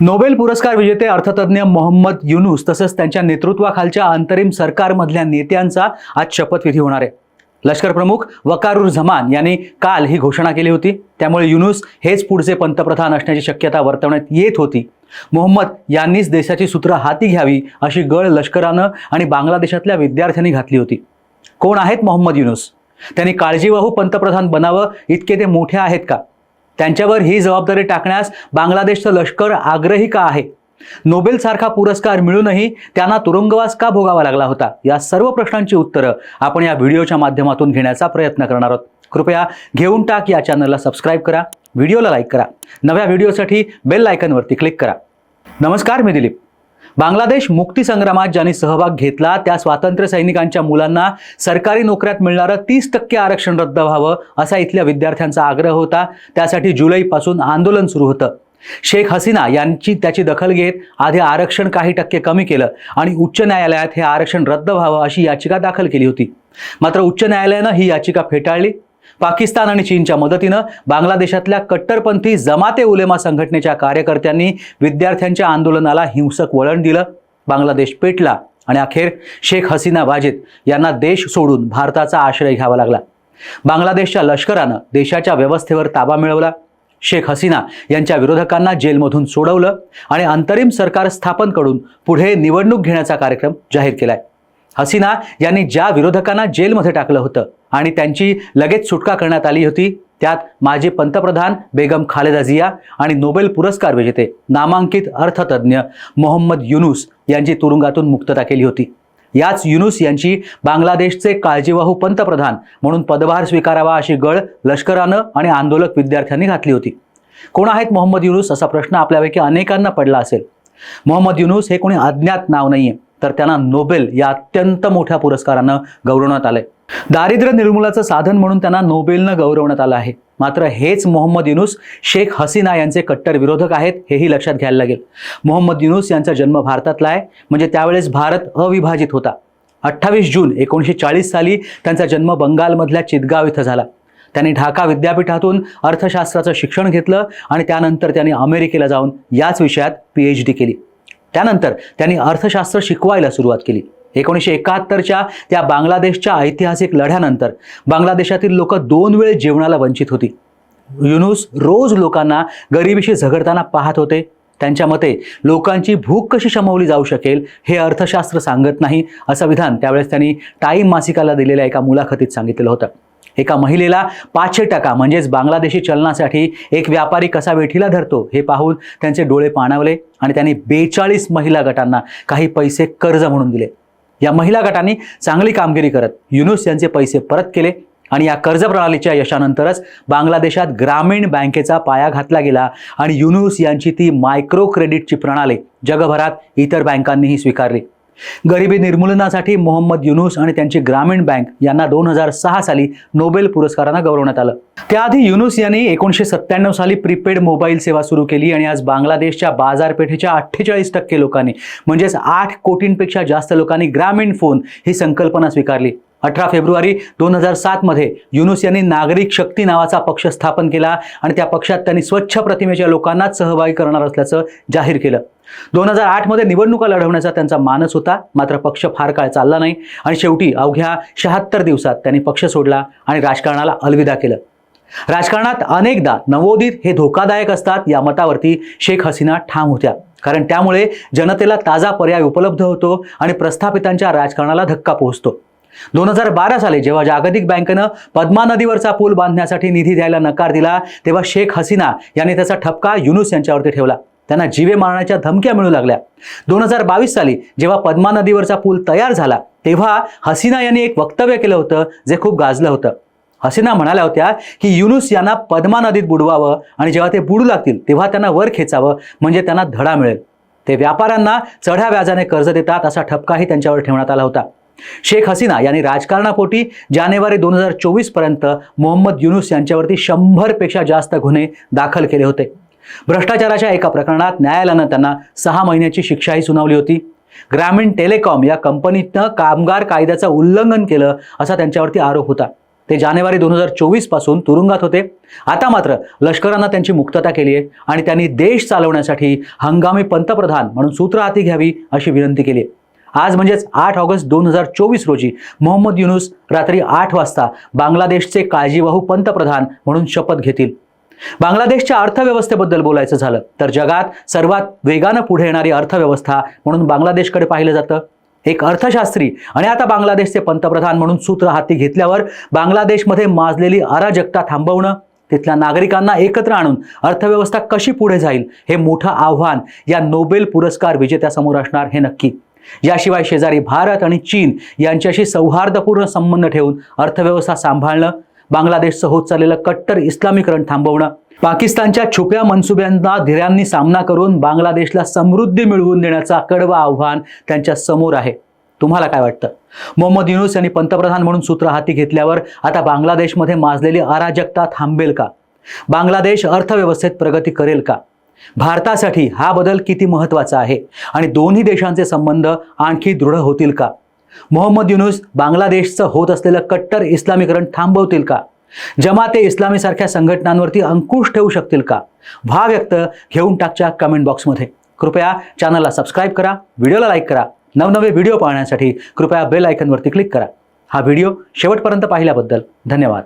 Nobel पुरस्कार विजेते अर्थतज्ञ मोहम्मद युनूस तसंच त्यांच्या नेतृत्वाखालच्या अंतरिम सरकारमधल्या नेत्यांचा आज शपथविधी होणार आहे. लष्कर प्रमुख वकारुर झमान यांनी काल ही घोषणा केली होती. त्यामुळे युनूस हेच पुढचे पंतप्रधान असण्याची शक्यता वर्तवण्यात येत होती. मोहम्मद यांनीच देशाची सूत्र हाती घ्यावी अशी गळ लष्करानं आणि बांगलादेशातल्या विद्यार्थ्यांनी घातली होती. कोण आहेत मोहम्मद युनूस? त्यांनी काळजीवाहू पंतप्रधान बनावं? इतके ते मोठे आहेत का? त्यांच्यावर ही जबाबदारी टाकण्यास बांगलादेशचं लष्कर आग्रही का आहे? नोबेल सारखा पुरस्कार मिळूनही त्यांना तुरुंगवास का भोगावा लागला होता? या सर्व प्रश्नांची उत्तरं आपण या व्हिडिओच्या माध्यमातून घेण्याचा प्रयत्न करणार आहोत. कृपया घेऊन टाक या चॅनलला सबस्क्राईब करा व्हिडिओला लाईक करा. नव्या व्हिडिओसाठी बेल आयकनवरती क्लिक करा. नमस्कार मी दिलीप. बांगलादेश मुक्ती संग्रामात ज्यांनी सहभाग घेतला त्या स्वातंत्र्य सैनिकांच्या मुलांना सरकारी नोकऱ्यात मिळणारं तीस टक्के आरक्षण रद्द व्हावं असा इथल्या विद्यार्थ्यांचा आग्रह होता. त्यासाठी जुलैपासून आंदोलन सुरू होतं. शेख हसीना यांची त्याची दखल घेत आधी आरक्षण काही टक्के कमी केलं आणि उच्च न्यायालयात हे आरक्षण रद्द व्हावं अशी याचिका दाखल केली होती. मात्र उच्च न्यायालयानं ही याचिका फेटाळली. पाकिस्तान आणि चीनच्या मदतीनं बांगलादेशातल्या कट्टरपंथी जमाते उलेमा संघटनेच्या कार्यकर्त्यांनी विद्यार्थ्यांच्या आंदोलनाला हिंसक वळण दिलं. बांगलादेश पेटला आणि अखेर शेख हसीना वाजिद यांना देश सोडून भारताचा आश्रय घ्यावा लागला. बांगलादेशच्या लष्करानं देशाच्या व्यवस्थेवर ताबा मिळवला. शेख हसीना यांच्या विरोधकांना जेलमधून सोडवलं आणि अंतरिम सरकार स्थापन करून पुढे निवडणूक घेण्याचा कार्यक्रम जाहीर केलाय. हसीना यांनी ज्या विरोधकांना जेलमध्ये टाकलं होतं आणि त्यांची लगेच सुटका करण्यात आली होती त्यात माजी पंतप्रधान बेगम खालेदा जिया आणि नोबेल पुरस्कार विजेते नामांकित अर्थतज्ञ मोहम्मद युनूस यांची तुरुंगातून मुक्तता केली होती. याच युनूस यांची बांगलादेशचे काळजीवाहू पंतप्रधान म्हणून पदभार स्वीकारावा अशी गळ लष्करानं आणि आंदोलक विद्यार्थ्यांनी घातली होती. कोण आहेत मोहम्मद युनूस असा प्रश्न आपल्यापैकी अनेकांना पडला असेल. मोहम्मद युनूस हे कोणी अज्ञात नाव नाहीये. तर त्यांना नोबेल या अत्यंत मोठ्या पुरस्कारानं गौरवण्यात आलंय. दारिद्र्य निर्मूलाचं साधन म्हणून त्यांना नोबेलनं गौरवण्यात आलं आहे. मात्र हेच मोहम्मद युनुस शेख हसीना यांचे कट्टर विरोधक आहेत हेही लक्षात घ्यायला लागेल. मोहम्मद युनुस यांचा जन्म भारतातला आहे म्हणजे त्यावेळेस भारत अविभाजित होता. अठ्ठावीस जून एकोणीसशे चाळीस साली त्यांचा जन्म बंगालमधल्या चितगाव इथं झाला. त्यांनी ढाका विद्यापीठातून अर्थशास्त्राचं शिक्षण घेतलं आणि त्यानंतर त्यांनी अमेरिकेला जाऊन याच विषयात पी एच डी केली. त्यानंतर त्यांनी अर्थशास्त्र शिकवायला सुरुवात केली. एकोणीसशे एकाहत्तरच्या त्या बांगलादेशच्या ऐतिहासिक लढ्यानंतर बांगलादेशातील लोक दोन वेळ जेवणाला वंचित होती. युनुस रोज लोकांना गरिबीशी झगडताना पाहत होते. त्यांच्या मते लोकांची भूक कशी शमवली जाऊ शकेल हे अर्थशास्त्र सांगत नाही असं विधान त्यावेळेस त्यांनी टाईम मासिकाला दिलेल्या एका मुलाखतीत सांगितलेलं होतं. एका महिलेला पाचशे टका म्हणजेच बांगलादेशी चलनासाठी एक व्यापारी कसा वेठीला धरतो हे पाहून त्यांचे डोळे पाणावले आणि त्यांनी बेचाळीस महिला गटांना काही पैसे कर्ज म्हणून दिले. या महिला गटांनी चांगली कामगिरी करत युनुस यांचे पैसे परत केले आणि या कर्ज प्रणालीच्या यशानंतरच बांगलादेशात ग्रामीण बँकेचा पाया घातला गेला आणि युनुस यांची ती मायक्रो क्रेडिटची प्रणाली जगभरात इतर बँकांनीही स्वीकारली. गरिबी निर्मूलनासाठी मोहम्मद युनूस आणि त्यांची ग्रामीण बँक यांना दोन हजार सहा साली नोबेल पुरस्कारानं गौरवण्यात आलं. त्याआधी युनूस यांनी एकोणीसशे सत्त्याण्णव साली प्रीपेड मोबाईल सेवा सुरू केली आणि आज बांगलादेशच्या बाजारपेठेच्या अठ्ठेचाळीस टक्के लोकांनी म्हणजेच आठ कोटींपेक्षा जास्त लोकांनी ग्रामीण फोन ही संकल्पना स्वीकारली. अठरा फेब्रुवारी दोन हजार सातमध्ये युनुस यांनी नागरिक शक्ती नावाचा पक्ष स्थापन केला आणि त्या पक्षात त्यांनी स्वच्छ प्रतिमेच्या लोकांनाच सहभागी करणार असल्याचं जाहीर केलं. दोन हजार आठमध्ये निवडणुका लढवण्याचा त्यांचा मानस होता. मात्र पक्ष फार काळ चालला नाही. आणि शेवटी अवघ्या शहात्तर दिवसात त्यांनी पक्ष सोडला आणि राजकारणाला अलविदा केलं. राजकारणात अनेकदा नवोदित हे धोकादायक असतात या मतावरती शेख हसीना ठाम होत्या. कारण त्यामुळे जनतेला ताजा पर्याय उपलब्ध होतो आणि प्रस्थापितांच्या राजकारणाला धक्का पोहोचतो. दोन हजार बारा साली जेव्हा जागतिक बँकेनं पद्मा नदीवरचा पूल बांधण्यासाठी निधी द्यायला नकार दिला तेव्हा शेख हसीना यांनी त्याचा ठपका युनुस यांच्यावरती ठेवला. त्यांना जीवे मारण्याच्या धमक्या मिळू लागल्या. दोन हजार बावीस साली जेव्हा पद्मा नदीवरचा पूल तयार झाला तेव्हा हसीना यांनी एक वक्तव्य केलं होतं जे खूप गाजलं होतं. हसीना म्हणाल्या होत्या की युनुस यांना पद्मा नदीत बुडवावं आणि जेव्हा ते बुडू लागतील तेव्हा त्यांना वर खेचावं म्हणजे त्यांना धडा मिळेल. ते व्यापाऱ्यांना चढ्या व्याजाने कर्ज देतात असा ठपकाही त्यांच्यावर ठेवण्यात आला होता. शेख हसीना यांनी राजकारणापोटी जानेवारी दोन हजार चोवीसपर्यंत मोहम्मद युनुस यांच्यावरती शंभरपेक्षा जास्त गुन्हे दाखल केले होते. भ्रष्टाचाराच्या एका प्रकरणात न्यायालयानं त्यांना सहा महिन्याची शिक्षाही सुनावली होती. ग्रामीण टेलिकॉम या कंपनीतनं कामगार कायद्याचं उल्लंघन केलं असा त्यांच्यावरती आरोप होता. ते जानेवारी दोन हजार चोवीसपासून तुरुंगात होते. आता मात्र लष्करानं त्यांची मुक्तता केली आहे आणि त्यांनी देश चालवण्यासाठी हंगामी पंतप्रधान म्हणून सूत्र हाती घ्यावी अशी विनंती केली आहे. आज म्हणजेच आठ ऑगस्ट दोन हजार चोवीस रोजी मोहम्मद युनुस रात्री आठ वाजता बांगलादेशचे काळजीवाहू पंतप्रधान म्हणून शपथ घेतील. बांगलादेशच्या अर्थव्यवस्थेबद्दल बोलायचं झालं तर जगात सर्वात वेगानं पुढे येणारी अर्थव्यवस्था म्हणून बांगलादेशकडे पाहिलं जातं. एक अर्थशास्त्री आणि आता बांगलादेशचे पंतप्रधान म्हणून सूत्र हाती घेतल्यावर बांगलादेशमध्ये माजलेली अराजकता थांबवणं तिथल्या नागरिकांना एकत्र आणून अर्थव्यवस्था कशी पुढे जाईल हे मोठं आव्हान या नोबेल पुरस्कार विजेत्यासमोर असणार हे नक्की. याशिवाय शेजारी भारत आणि चीन यांच्याशी सौहार्दपूर्ण संबंध ठेवून अर्थव्यवस्था सांभाळणं बांगलादेशचं होत चाललेलं कट्टर इस्लामीकरण थांबवणं. पाकिस्तानच्या छुप्या मनसुब्यांना धीरांनी सामना करून बांगलादेशला समृद्धी मिळवून देण्याचं कडवं आव्हान त्यांच्यासमोर आहे. तुम्हाला काय वाटतं? मोहम्मद युनुस यांनी पंतप्रधान म्हणून सूत्र हाती घेतल्यावर आता बांगलादेशमध्ये माजलेली अराजकता थांबेल का? बांगलादेश अर्थव्यवस्थेत प्रगती करेल का? भारतासाठी हा बदल किती महत्त्वाचा आहे? आणि दोन्ही देशांचे संबंध आणखी दृढ होतील का? मोहम्मद युनुस बांगलादेशचं होत असलेलं कट्टर इस्लामीकरण थांबवतील का? जमाते इस्लामीसारख्या संघटनांवरती अंकुश ठेवू शकतील का? व्हा व्यक्त घेऊन टाकच्या कमेंट बॉक्समध्ये कृपया चॅनलला सबस्क्राईब करा व्हिडिओला लाईक करा नवनवे व्हिडिओ पाहण्यासाठी कृपया बेल आयकनवरती क्लिक करा. हा व्हिडिओ शेवटपर्यंत पाहिल्याबद्दल धन्यवाद.